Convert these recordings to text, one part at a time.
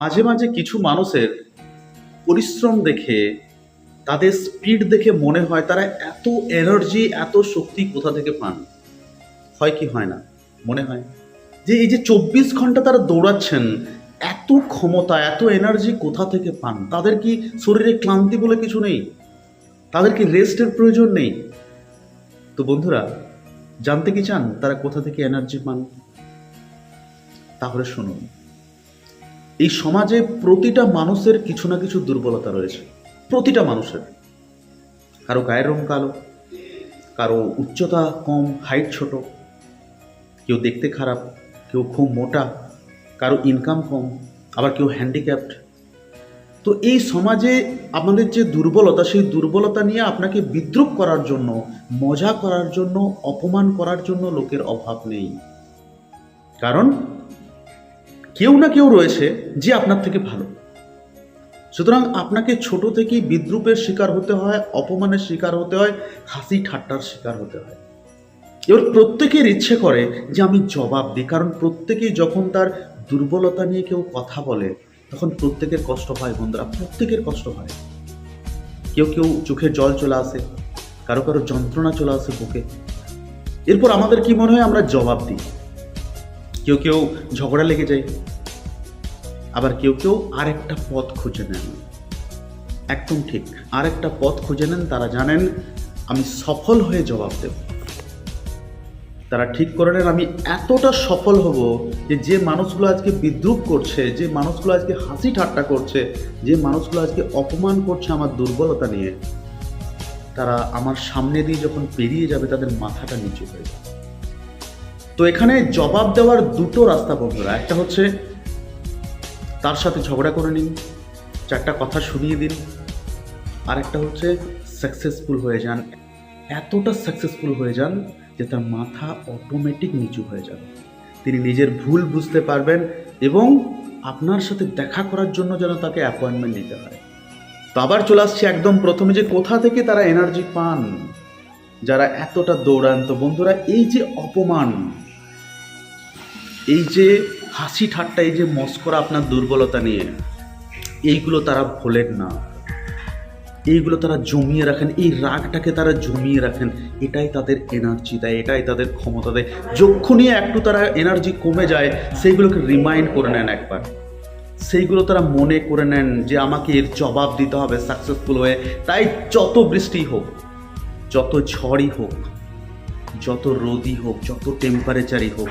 মাঝে মাঝে কিছু মানুষের পরিশ্রম দেখে, তাদের স্পিড দেখে মনে হয় তারা এত এনার্জি এত শক্তি কোথা থেকে পান? হয় কি হয় না? মনে হয়? যে এই যে চব্বিশ ঘণ্টা তারা দৌড়াচ্ছেন, এত ক্ষমতা, এত এনার্জি কোথা থেকে পান? তাদের কি শরীরে ক্লান্তি বলে কিছু নেই? তাদের কি রেস্টের প্রয়োজন নেই? তো বন্ধুরা, জানতে কি চান? তারা কোথা থেকে এনার্জি পান? তাহলে শুনুন। এই সমাজে প্রতিটা মানুষের কিছু না কিছু দুর্বলতা রয়েছে। প্রতিটা মানুষের। কারও গায়ের রং কালো, কারও উচ্চতা কম হাইট ছোট। কেউ দেখতে খারাপ, কেউ খুব মোটা, কারও ইনকাম কম, আবার কেউ হ্যান্ডিক্যাপড তো এই সমাজে আমাদের যে দুর্বলতা, সেই দুর্বলতা নিয়ে আপনাকে বিদ্রুপ করার জন্য, মজা করার জন্য, অপমান করার জন্য লোকের অভাব নেই। কারণ কেউ না কেউ রয়েছে যে আপনার থেকে ভালো। সুতরাং আপনাকে ছোট থেকেই বিদ্রুপের শিকার হতে হয়, অপমানের শিকার হতে হয়, হাসি ঠাট্টার শিকার হতে হয়। এবার প্রত্যেকের ইচ্ছে করে যে আমি জবাব দিই, কারণ প্রত্যেকেই যখন তার দুর্বলতা নিয়ে কেউ কথা বলে, তখন প্রত্যেকের কষ্ট হয় বন্ধুরা, প্রত্যেকের কষ্ট হয়। কেউ কেউ চোখে জল চলে আসে, কারও কারও যন্ত্রণা চলে আসে বুকে। এরপর আমাদের কি মনে হয়? আমরা জবাব দিই। কেউ কেউ ঝগড়া লেগে যায় আবার কেউ কেউ আরেকটা পথ খুঁজে নেন। একদম ঠিক, আরেকটা পথ খুঁজে নেন, তারা জানেন আমি সফল হয়ে জবাব দেব। তারা ঠিক করে নেন, আমি এতটা সফল হব যে যে মানুষগুলো আজকে বিদ্রুপ করছে, যে মানুষগুলো আজকে হাসি ঠাট্টা করছে, যে মানুষগুলো আজকে অপমান করছে আমার দুর্বলতা নিয়ে, তারা আমার সামনে দিয়ে যখন পেরিয়ে যাবে, তাদের মাথাটা নিচু হয়ে যাবে। তো এখানে জবাব দেওয়ার দুটো রাস্তা বন্ধুরা, একটা হচ্ছে তার সাথে ঝগড়া করে নিন, চারটা কথা শুনিয়ে দিন। আর একটা হচ্ছে সাকসেসফুল হয়ে যান। এতটা সাকসেসফুল হয়ে যান যে তার মাথা অটোমেটিক নিচু হয়ে যাবে। তিনি নিজের ভুল বুঝতে পারবেন এবং আপনার সাথে দেখা করার জন্য যেন তাকে অ্যাপয়েন্টমেন্ট নিতে হয়। তো আবার চলে আসছি একদম প্রথমে যে কোথা থেকে তারা এনার্জি পান। যারা এতটা দৌড়ান তো বন্ধুরা, এই যে অপমান, এই যে হাসি ঠাট্টা, এই যে মস্করা আপনার দুর্বলতা নিয়ে, এইগুলো তারা ভোলেন না। এইগুলো তারা জমিয়ে রাখেন, এই রাগটাকে তারা জমিয়ে রাখেন, এটাই তাদের এনার্জি দেয়, এটাই তাদের ক্ষমতা দেয়। যখনই একটু তারা এনার্জি কমে যায়, সেইগুলোকে রিমাইন্ড করে নেন একবার। সেইগুলো তারা মনে করে নেন যে আমাকে এর জবাব দিতে হবে সাকসেসফুল হয়ে। তাই যত বৃষ্টি হোক, যত ঝড়ই হোক, যত রোদই হোক, যত টেম্পারেচারই হোক,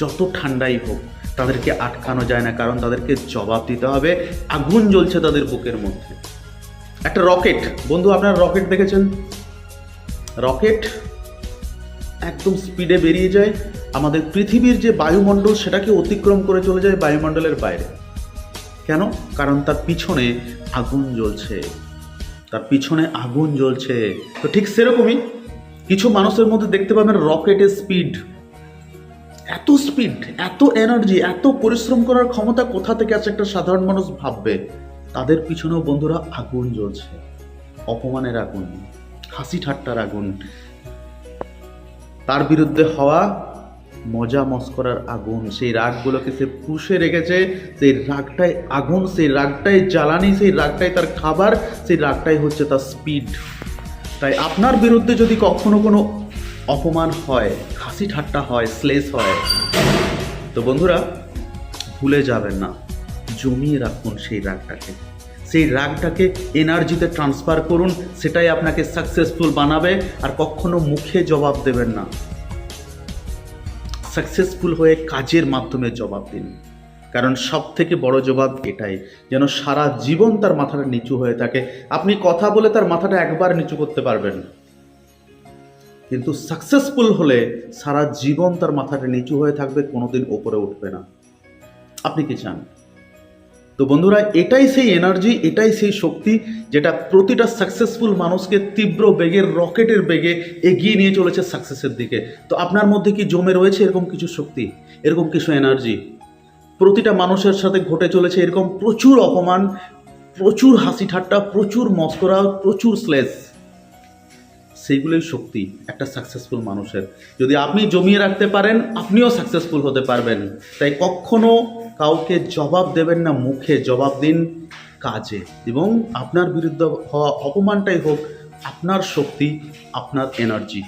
যত ঠান্ডাই হোক তাদেরকে আটকানো যায় না, কারণ তাদেরকে জবাব দিতে হবে। আগুন জ্বলছে তাদের বুকের মধ্যে। একটা রকেট। বন্ধু, আপনারা রকেট দেখেছেন? রকেট একদম স্পিডে বেরিয়ে যায়। আমাদের পৃথিবীর যে বায়ুমণ্ডল, সেটাকে অতিক্রম করে চলে যায় বায়ুমণ্ডলের বাইরে। কেন? কারণ তার পিছনে আগুন জ্বলছে। তার পিছনে আগুন জ্বলছে। তো ঠিক সেরকমই কিছু মানুষের মধ্যে দেখতে পাবেন রকেটের স্পিড এত স্পিড এত এনার্জি এত পরিশ্রম করার ক্ষমতা কোথা থেকে আছে একটা সাধারণ মানুষ ভাববে? তাদের পিছনেও বন্ধুরা আগুন জ্বলছে। অপমানের আগুন, হাসি ঠাট্টার আগুন। তার বিরুদ্ধে হওয়া মজা মস্করার আগুন, সেই রাগগুলোকে সে পুষে রেখেছে, সেই রাগটাই আগুন, সেই রাগটাই জ্বালানি, সেই রাগটাই তার খাবার, সেই রাগটাই হচ্ছে তার স্পিড তাই আপনার বিরুদ্ধে যদি কখনো কোনো অপমান হয়, হাসি ঠাট্টা হয় স্লেস হয়। তো বন্ধুরা, ভুলে যাবেন না, জমিয়ে রাখুন সেই রাগটাকে। সেই রাগটাকে এনার্জিতে ট্রান্সফার করুন, সেটাই আপনাকে সাকসেসফুল বানাবে আর কখনো মুখে জবাব দেবেন না। সাকসেসফুল হয়ে কাজের মাধ্যমে জবাব দিন। কারণ সব থেকে বড় জবাব এটাই, যেন সারা জীবন তার মাথাটা নিচু হয়ে থাকে। আপনি কথা বলে তার মাথাটা একবার নিচু করতে পারবেন। কিন্তু সাকসেসফুল হলে সারা জীবন তার মাথাটা নিচু হয়ে থাকবে, কোনোদিন ওপরে উঠবে না। আপনি কি চান? তো বন্ধুরা, এটাই সেই এনার্জি এটাই সেই শক্তি যেটা প্রতিটা সাকসেসফুল মানুষকে তীব্র বেগের রকেটের বেগে এগিয়ে নিয়ে চলেছে সাকসেসের দিকে। তো আপনার মধ্যে কি জমে রয়েছে এরকম কিছু শক্তি? এরকম কিছু এনার্জি প্রতিটা মানুষের সাথে ঘটে চলেছে এরকম প্রচুর অপমান, প্রচুর হাসি ঠাট্টা প্রচুর মস্করা, প্রচুর স্লেস সেইগুলোই শক্তি একটা সাকসেসফুল মানুষের। যদি আপনি জমিয়ে রাখতে পারেন, আপনিও সাকসেসফুল হতে পারবেন। তাই কখনো কাউকে জবাব দেবেন না মুখে, জবাব দিন কাজে। এবং আপনার বিরুদ্ধে হওয়া অপমানটাই হোক, আপনার শক্তি, আপনার এনার্জি